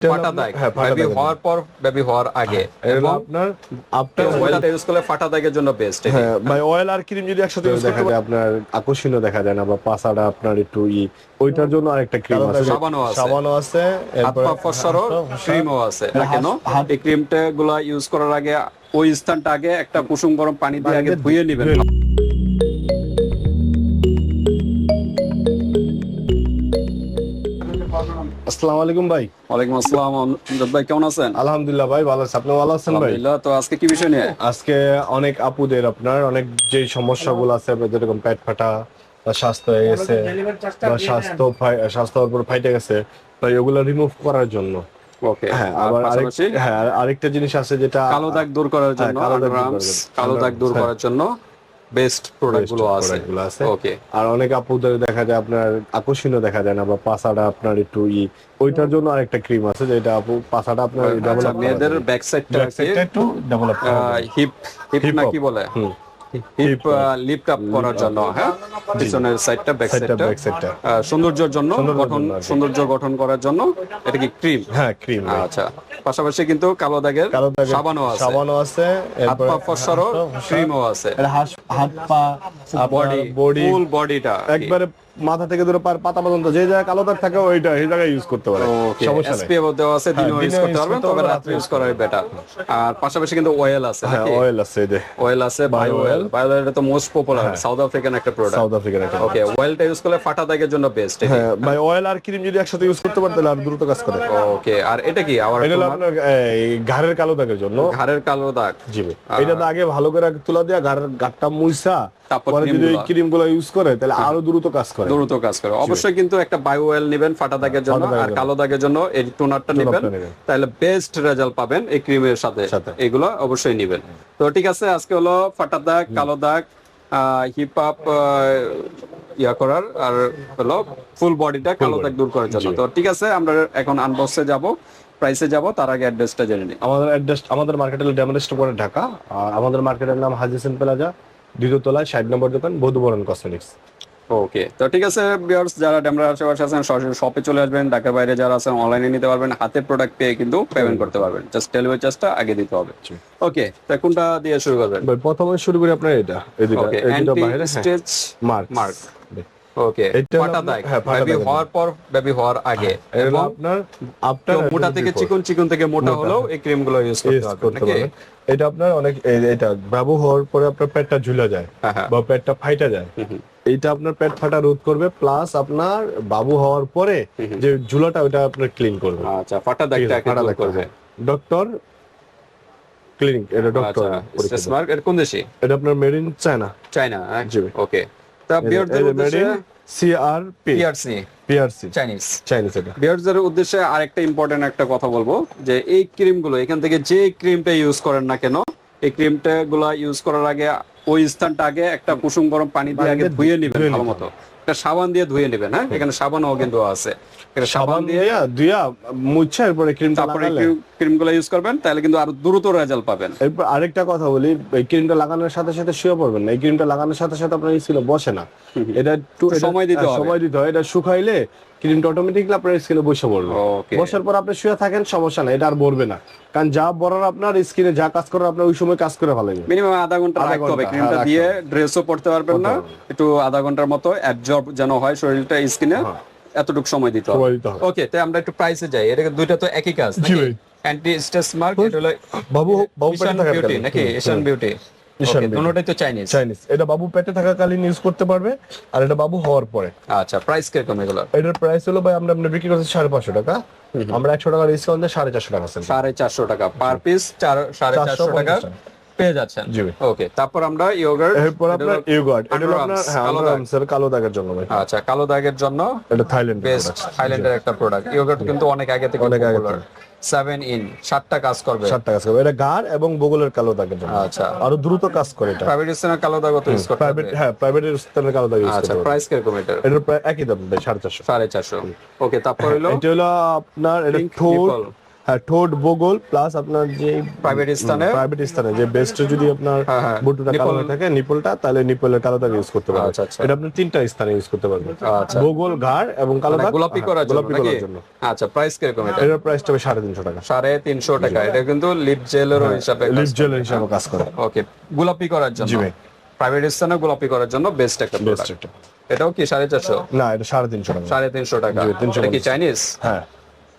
ফাটা দাগ হ্যাঁ, বেবি হওয়ার পর বেবি হওয়ার আগে। এবং আপনার আফটার ওয়েলটা ইউজ করলে ফাটা দাগের জন্য বেস্ট হ্যাঁ ভাই অয়েল আর ক্রিম যদি একসাথে ইউজ দেখা যায় আপনার আকর্ষণীয় দেখা যায় না বা আপনার একটু ই। ওইটার জন্য আরেকটা ক্রিম আছে। সাবানও আছে। সাবানও আছে হাত ফসরও ক্রিমও আছে। এটা কেন এই ক্রিমটা গুলা ইউজ করার আগে ওই স্থানটা আগে একটা কুসুম গরম পানি দিয়ে আগে ধুয়ে নেবেন। আসসালামু আলাইকুম ভাই। ওয়ালাইকুম আসসালাম আমজাদ ভাই কেমন আছেন? আলহামদুলিল্লাহ ভাই ভালো আছি। আপনি ভালো আছেন ভাই? আলহামদুলিল্লাহ তো আজকে কি বিষয় নিয়ে? আজকে অনেক আপুদের আপনার অনেক যে সমস্যাগুলো আছে যেরকম পেট ফাটা বা স্বাস্থ্য হয়ে গেছে বা স্বাস্থ্য স্বাস্থ্য হওয়ার পর ফাইটে গেছে তাই ওগুলো রিমুভ করার জন্য। হ্যাঁ আবার হ্যাঁ আরেকটা জিনিস আছে যেটা কালো দাগ দূর করার জন্য কালো দাগ দূর করার জন্য। বেস্ট প্রোডাক্টগুলো আছে। আছে। ওকে আর অনেক আপুদের দেখা যায় আপনার আকর্ষণীয় দেখা যায় না বা পাছাটা আপনার একটু ই ওইটার জন্য আরেকটা ক্রিম আছে যেটা আপু পাছাটা আপনার আচ্ছা ডেভেলপ মেয়েদের ব্যাক সাইডটা একটু ডেভেলপ হিপ হিপ নাকি বলে? লিফট আপ করার জন্য হ্যাঁ? পিছনের সাইডটা ব্যাক সাইডটা সৌন্দর্যের জন্য গঠন। সৌন্দর্য গঠন করার জন্য এটা কি ক্রিম হ্যাঁ ক্রিম আচ্ছা। পাশাপাশি কিন্তু কালো দাগের সাবানও আছে। সাবানও আছে হাত পা ফসারও ক্রিমও আছে। হাত পা বডি বডি ফুল বডিটা একবারে মাথা থেকে ধরে পার পাতা পর্যন্ত যে জায়গায় কালো দাগ থাকে ওইটা এই জায়গায় ইউজ করতে পারে। সমস্যা নেই। এসপিএফ দেওয়া আছে দিনও হ্যাঁ, ইউজ করতে পারবেন তবে রাত্রে ইউজ করাই বেটার আর পাশাপাশি কিন্তু অয়েল আছে হ্যাঁ অয়েল আছে এই যে। অয়েল আছে বায়ো অয়েল বায়ো অয়েল তো মোস্ট পপুলার সাউথ আফ্রিকান একটা প্রোডাক্ট সাউথ আফ্রিকার একটা ওকে অয়েলটা ইউজ করলে ফাটা দাগের জন্য বেস্ট হ্যাঁ ভাই অয়েল আর ক্রিম যদি একসাথে ইউজ করতে পারে তাহলে আর দ্রুত কাজ করে। ওকে আর এটা কি? আবার এটা আপনার এই ঘাড়ের কালো দাগের জন্য। ঘাড়ের কালো দাগ। জি এটা তো আগে ভালো করে তুলা দিয়া ঘাড়ের গাটটা মুইসা তারপর যদি এই গুলা। ইউজ করে তাহলে আরও দ্রুত কাজ করে। দ্রুত কাজ করে। অবশ্যই কিন্তু একটা বায়ো অয়েল নেবেন ফাটা দাগের জন্য আর কালো দাগের জন্য এই টোনারটা নেবেন। নেবেন। তাহলে বেস্ট রেজাল্ট পাবেন এই ক্রিমের সাথে। সাথে। এগুলো অবশ্যই নেবেন। তো ঠিক আছে আজকে হলো ফাটা দাগ কালো দাগ হিপ আপ ইয়া করার আর হলো ফুল বডিটা কালো দাগ দূর করার জন্য। তো ঠিক আছে আমরা এখন আনবক্সে যাব প্রাইসে যাব তার আগে অ্যাড্রেসটা জেনে নিই। আমাদের অ্যাড্রেস আমাদের মার্কেট হলো করে ঢাকা। আর আমাদের মার্কেটের নাম হাজি প্লাজা দ্বিতীয় তলায় ষাট নম্বর দোকান বধুবরণ কসমেটিক্স ওকে তো ঠিক আছে বিয়ার্স যারা ডেমরা আশেপাশে আছেন সরাসরি শপে চলে আসবেন ঢাকার বাইরে যারা আছেন অনলাইনে নিতে পারবেন হাতে প্রোডাক্ট পেয়ে কিন্তু পেমেন্ট করতে পারবেন। জাস্ট ডেলিভারি চার্জটা আগে দিতে হবে। ওকে তো কোনটা দিয়ে শুরু করবেন? প্রথমে শুরু করি আপনার এটা এই দুটো বাইরে স্টেজ মার্ক মার্ক ওকে এটা হ্যাঁ, ফাটা বেবি দাগের হওয়ার পর বেবি হওয়ার আগে। এটা আপনার মোটা থেকে চিকন চিকন থেকে মোটা হলেও এই ক্রিমগুলো ইউজ করতে হবে করতে নাকি? পারবেন। এটা আপনার অনেক এটা বাবু হওয়ার পরে আপনার পেটটা ঝুলে যায় হ্যাঁ, হ্যাঁ। বা পেটটা ফাইটা যায়। এইটা আপনার পেট ফাটা রোধ করবে প্লাস আপনার বাবু হওয়ার পরে যে ঝুলাটা ওটা আপনার ক্লিন করবে। আচ্ছা ফাটা দাগটা ফাটা করবে। ডক্টর ক্লিনিক এটা ডক্টর আচ্ছা এটা কোন দেশে? এটা আপনার মেড ইন চায়না চায়না জি। ওকে তা বিয়ারদের মেড উদ্দেশ্যে in CRP PRC PRC Chinese Chinese এটা। বিয়ার্সদের উদ্দেশ্যে আরেকটা ইম্পর্টেন্ট একটা কথা বলব যে এই ক্রিমগুলো এখান থেকে যে ক্রিমটা ইউজ করেন না কেন এই ক্রিমটা গুলা ইউজ করার আগে ওই স্থানটা আগে একটা কুসুম গরম পানি দিয়ে আগে ধুয়ে নেবেন ভালো মতো একটা সাবান দিয়ে ধুয়ে নেবেন হ্যাঁ? এখানে সাবানও কিন্তু আছে। এটা সাবান দিয়ে দুইয়া মুছে এরপরে ক্রিমটা তারপরে লাগালে। ক্রিমগুলো ইউজ করবেন তাহলে কিন্তু আরও দ্রুত রেজাল্ট পাবেন। এরপর আরেকটা কথা বলি এই ক্রিমটা লাগানোর সাথে সাথে শুয়ে পড়বেন না। এই ক্রিমটা লাগানোর সাথে সাথে আপনার স্কিনে বসে না। এটা একটু সময় দিতে হ্যাঁ, হবে। সময় দিতে হয়। এটা শুকাইলে ক্রিমটা অটোমেটিকলি আপনার স্কিনে বসে পড়বে। বসার পর আপনি শুয়ে থাকেন সমস্যা না এটা আর ভরবে না। কারণ যা বড়ার আপনার স্কিনে যা কাজ করার আপনার ওই সময় কাজ করে ভালো মিনিমাম আধা ঘণ্টা রাখতে হবে ক্রিমটা হ্যাঁ, দিয়ে ড্রেসও পড়তে পারবেন না। একটু আধা ঘণ্টার মতো অ্যাবজর্ব যেন হয় শরীরটা স্কিনে এতটুকু সময় দিতে হবে। ওকে তাই আমরা একটু প্রাইসে যাই। এটা দুইটা তো একই কাজ। অ্যান্টি স্ট্রেস মার্ক এটা হলো বাবু বাবু বিউটি নাকি? Asian beauty. দুটোটাই তো চাইনিজ চাইনিজ এটা বাবু পেটে থাকাকালীন ইউজ করতে পারবে আর এটা বাবু হওয়ার পরে। আচ্ছা প্রাইস কীরকম এগুলো এটার প্রাইস হলো ভাই আমরা আমরা বিক্রি করছি সাড়ে পাঁচশো টাকা। আমরা একশো টাকা ডিসকাউন্ট দিয়ে সাড়ে চারশো টাকা সাড়ে চারশো টাকা। পার পিস সাড়ে চারশো 450 টাকা। পেয়ে যাচ্ছেন। জি। ওকে তারপর আমরা ইয়োগার্ট এরপর আপনার ইউগার্ড এটা হলো আপনার হ্যাঁ কালো দাগ। এর কালো দাগের জন্য ভাই। আচ্ছা কালো দাগের জন্য এটা থাইল্যান্ড বেস্ট থাইল্যান্ডের একটা প্রোডাক্ট ইয়োগার্ট কিন্তু অনেক আগে থেকে অনেক আগে সেভেন ইন সাতটা কাজ করবে। ষাট টাকা করবে। এটা গার এবং বগলের কালো দাগের জন্য। আচ্ছা। আরও দ্রুত কাজ করে এটা। প্রাইভেট স্থানের কালো দাগ তো ইউজ করতে প্রাইভেট হ্যাঁ প্রাইভেটের স্থানের কালো দাগ ইউজ আচ্ছা প্রাইস কীরকম এটার? এটার প্রায় একই দাম ভাই সাড়ে চারশো। সাড়ে চারশো। ওকে তারপর হলো এটা হলো আপনার এটা ঠোঁট। হ্যাঁ ঠোঁট বগল প্লাস আপনার যে প্রাইভেট স্থানে? প্রাইভেট স্থানে যে বেস্টে যদি আপনার হ্যাঁ, হ্যাঁ। বুটুটা কালো থাকে নিপলটা তাহলে নিপলের কালো দাগ ইউজ করতে পারবেন। আচ্ছা, আচ্ছা। এটা আপনি তিনটা স্থানে ইউজ করতে পারবেন। আচ্ছা। বগল ঘাড় এবং কালো মানে দাগ গোলাপি হ্যাঁ, করার জন্য গোলাপি করার জন্য। আচ্ছা প্রাইস কীরকম এটা? এটার প্রাইসটা হবে সাড়ে তিনশো টাকা। সাড়ে তিনশো টাকা। এটা কিন্তু লিপ জেলের হিসাবে লিপ জেল হিসাবে কাজ করে। ওকে গোলাপি করার জন্য। জি ভাই। প্রাইভেট স্থানে গোলাপি করার জন্য বেস্ট একটা বেস্ট প্রোডাক্ট এটাও কি সাড়ে চারশো? না এটা সাড়ে তিনশো টাকা। সাড়ে তিনশো টাকা। জি, 350 এটা কি চাইনিজ হ্যাঁ।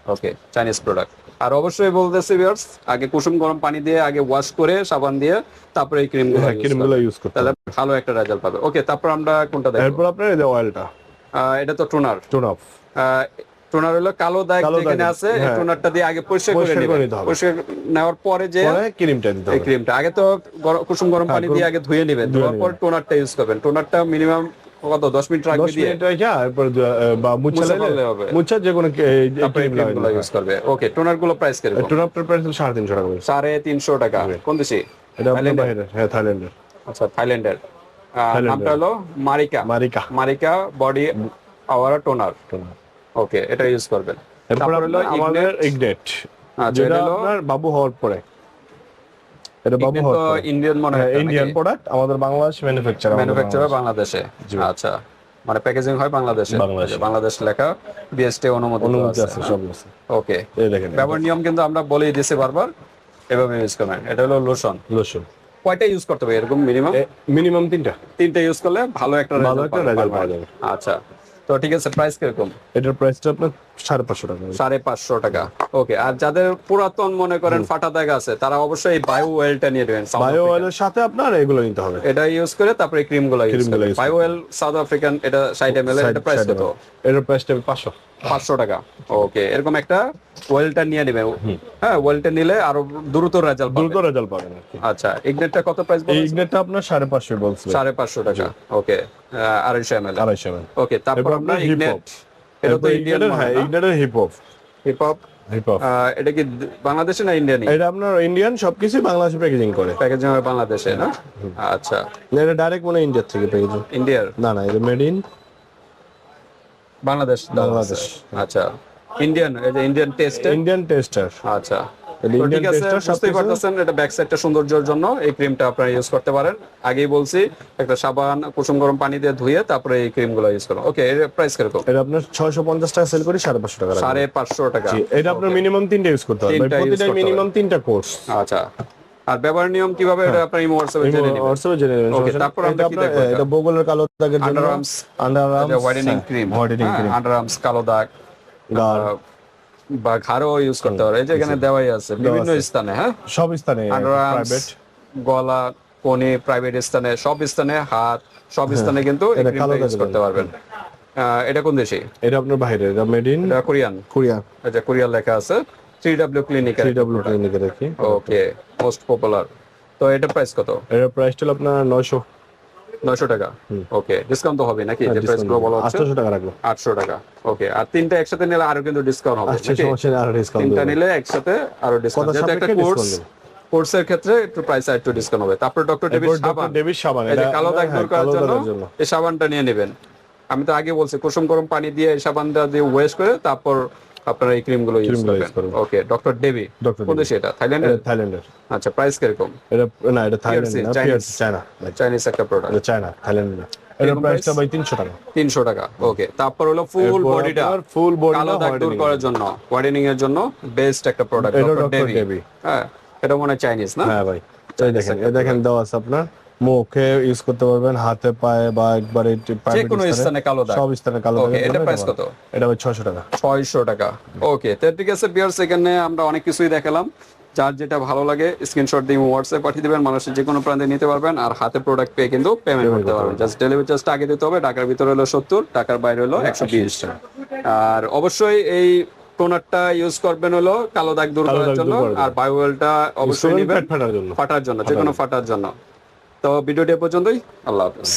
ওকে চাইনিজ প্রোডাক্ট আর অবশ্যই বলতেছি ভিউয়ার্স আগে কুসুম গরম পানি দিয়ে আগে ওয়াশ করে সাবান দিয়ে তারপরে এই ক্রিম হ্যাঁ ক্রিমগুলো ইউজ করতে তাহলে ভালো একটা রেজাল্ট পাবে। ওকে তারপর আমরা কোনটা দেখব? এরপর আপনার এই যে অয়েলটা এটা তো টোনার টোন অফ টোনার হলো কালো দাগ যেখানে আছে এই হ্যাঁ। টোনারটা দিয়ে আগে পরিষ্কার করে নেবেন। নিতে হবে। পরিষ্কার নেওয়ার পরে যে ক্রিমটা দিতে হবে। ক্রিমটা আগে তো কুসুম গরম পানি দিয়ে আগে ধুয়ে নেবেন। ধুয়ে ধোয়ার পর টোনারটা ইউজ করবেন। টোনারটা মিনিমাম কত? দশ মিনিট রাখবে দিয়ে? মিনিট রেখে এরপর বা মুছা হবে। মুছা যে কোনো ক্রিমগুলো ইউজ করবে। ওকে টোনারগুলো প্রাইস কীরকম? টোন অফটার প্রাইস সাড়ে তিনশো টাকা করে। সাড়ে তিনশো টাকা। কোন দেশি? এটা থাইল্যান্ডের? হ্যাঁ থাইল্যান্ডের আচ্ছা থাইল্যান্ডের। নামটা হলো Marika. Marika. Marika body our toner toner okay এটা ইউজ করবেন। এরপর তারপর হলো আমাদের ইগনেট আচ্ছা যেটা আপনার বাবু হওয়ার পরে। এটা বাবু ইন্ডিয়ান মনে হয় ইন্ডিয়ান প্রোডাক্ট আমাদের বাংলাদেশ ম্যানুফ্যাকচার ম্যানুফ্যাকচারার বাংলাদেশে। আচ্ছা মানে প্যাকেজিং হয় বাংলাদেশে? বাংলাদেশে। লেখা বিএসটি অনুমোদিত অনুমতি আছে। সব আছে। ওকে এই দেখেন ব্যবহার নিয়ম কিন্তু আমরা বলেই দিছি বারবার এভাবে ইউজ করবেন এটা হলো লোশন লোশন কয়টা ইউজ করতে হবে এরকম মিনিমাম মিনিমাম তিনটা। তিনটা ইউজ করলে ভালো একটা ভালো একটা পারবেন। পাওয়া যাবে। আচ্ছা তো ঠিক আছে প্রাইস কীরকম? এটার প্রাইসটা আপনার সাড়ে পাঁচশো টাকা। সাড়ে পাঁচশো টাকা। ওকে আর যাদের পুরাতন মনে করেন ফাটা দাগ আছে তারা অবশ্যই বায়ো ওয়েলটা নিয়ে নেবেন বায়ো। অয়েলের সাথে আপনার এগুলো নিতে হবে। এটা ইউজ করে তারপরে ক্রিমগুলো use bio oil south African এটা সাইড এম এল এটা প্রাইস কত? এটার প্রাইসটা পাঁচশো। পাঁচশো টাকা। ওকে এরকম একটা ওয়েলটা নিয়ে নেবেন। হ্যাঁ ওয়েলটা নিলে আরও দ্রুত রেজাল্ট দ্রুত রেজাল্ট পাবেন আচ্ছা ইগনেটটা কত প্রাইস এই ইগনেটটা আপনার সাড়ে পাঁচশো বলছিল সাড়ে পাঁচশো টাকা। ওকে আড়াইশো এম এল আড়াইশো এমএল ওকে তারপর আপনার ইগনেট। এটা তো ইন্ডিয়ান হ্যাঁ হিপ হপ হিপ হপ এটা কি বাংলাদেশে না ইন্ডিয়ান এটা আপনার ইন্ডিয়ান সবকিছু বাংলাদেশে প্যাকেজিং করে। প্যাকেজিং হয় বাংলাদেশে না? আচ্ছা। এটা ডাইরেক্ট মনে ইন্ডিয়ার থেকে প্যাকেজিং ইন্ডিয়ার না না এটা মেড ইন বাংলাদেশ বাংলাদেশ। আচ্ছা। Indian Indian taste Indian taster আচ্ছা। ঠিক আছে বুঝতেই পারতেছেন এটা ব্যাক সাইডটা সৌন্দর্যের জন্য এই ক্রিমটা আপনারা ইউজ করতে পারেন। আগেই বলছি একটা সাবান কুসুম গরম পানি দিয়ে ধুয়ে তারপরে এই ক্রিমগুলো ইউজ করুন। ওকে এর প্রাইস কীরকম? এটা আপনার ছয়শো পঞ্চাশ টাকা সেল করি সাড়ে পাঁচশো টাকা রাখবেন। সাড়ে পাঁচশো টাকা। এটা আপনার মিনিমাম তিনটা ইউজ করতে হবে প্রতিটা মিনিমাম তিনটা কোর্স আচ্ছা। আর ব্যবহার নিয়ম কীভাবে এটা আপনার ইমো হোয়াটসঅ্যাপে জেনে নেবেন? হোয়াটসঅ্যাপে জেনে নেবেন। নেই। তারপর আমরা কি দেখব? এটা? বগলের কালো দাগের জন্য Underarms, under whitening cream whitening cream underarms কালো দাগ। বা ঘাড়ও ইউজ করতে পারে। এই যে এখানে দেওয়াই আছে বিভিন্ন স্থানে হ্যাঁ? সব স্থানে প্রাইভেট গলা কোনি প্রাইভেট স্থানে সব স্থানে হাত সব স্থানে কিন্তু হ্যাঁ, এটা ক্রিমটা কালো ইউজ করতে পারবেন। এটা কোন দেশে? এটা আপনার বাইরে এটা মেড ইন কোরিয়ান। কোরিয়া। যে কোরিয়ান লেখা আছে। থ্রি ডাব্লিউ ক্লিনিকের থ্রি ডাব্লিউ ক্লিনিকে দেখি ওকে মোস্ট পপুলার তো এটা প্রাইস কত? এটার প্রাইসটা হলো আপনার নয়শো নয়শো টাকা? ওকে ডিসকাউন্ট তো হবে নাকি? যে প্রাইসগুলো বলা হচ্ছে? আটশো টাকা রাখব। আটশো টাকা। ওকে আর তিনটা একসাথে নিলে আরও কিন্তু ডিসকাউন্ট হবে আচ্ছা তিনটা নিলে একসাথে আরও ডিসকাউন্ট কথার একটা কোর্স কোর্সের ক্ষেত্রে একটু প্রাইস আর একটু ডিসকাউন্ট হবে। তারপর ডক্টর ডেভিড সাবান। ডেভিড সাবান এই এটা কালো দাগ হ্যাঁ, দূর করার জন্য এই সাবানটা নিয়ে নেবেন। আমি তো আগে বলছি কুসুম গরম পানি দিয়ে সাবানটা দিয়ে ওয়েস্ট করে তারপর আপনারা এই ক্রিমগুলো ইউজ করবেন। ওকে ডক্টর ডেভি কোন দেশে এটা থাইল্যান্ডের থাইল্যান্ডের আচ্ছা প্রাইস কীরকম? এটা না এটা থাইল্যান্ড না চায়না চাইনিজ একটা প্রোডাক্ট এটা চায়না থাইল্যান্ড না। এরকম প্রাইসটা ভাই তিনশো টাকা। তিনশো টাকা ওকে তারপর হলো ফুল বডিটা ফুল বডি কালো দাগ দূর করার জন্য হোয়াইটেনিং এর জন্য বেস্ট একটা প্রোডাক্ট ডক্টর ডেভি হ্যাঁ এটা মনে চাইনিজ না? হ্যাঁ ভাই দেখেন দেখেন দেওয়া আছে আপনার। মুখে ইউজ করতে পারবেন হাতে পায়ে বা একবারে যে কোনো স্থানে কালো দাগ। সব স্থানে কালো ওকে এটা প্রাইস কত? এটা ভাই ছয়শো টাকা। ছয়শো টাকা। ওকে তো ঠিক আছে বিয়ার্স এখানে আমরা অনেক কিছুই দেখালাম। যার যেটা ভালো লাগে স্ক্রিনশট দিয়ে হোয়াটসঅ্যাপ পাঠিয়ে দেবেন মানুষের যে কোনো প্রান্তে নিতে পারবেন আর হাতে প্রোডাক্ট পেয়ে কিন্তু পেমেন্ট করতে পারবেন। জাস্ট ডেলিভারি চার্জটা আগে দিতে হবে ঢাকার ভিতরে হলো সত্তর টাকার বাইরে হলো একশো বিশ। আর অবশ্যই এই টোনারটা ইউজ করবেন হলো কালো দাগ দূর করার জন্য। আর বায়োয়েলটা অবশ্যই নেবেন ফাটার জন্য। ফাটার জন্য যে কোনো ফাটার জন্য। তো ভিডিওটি পর্যন্তই। আল্লাহ হাফেজ।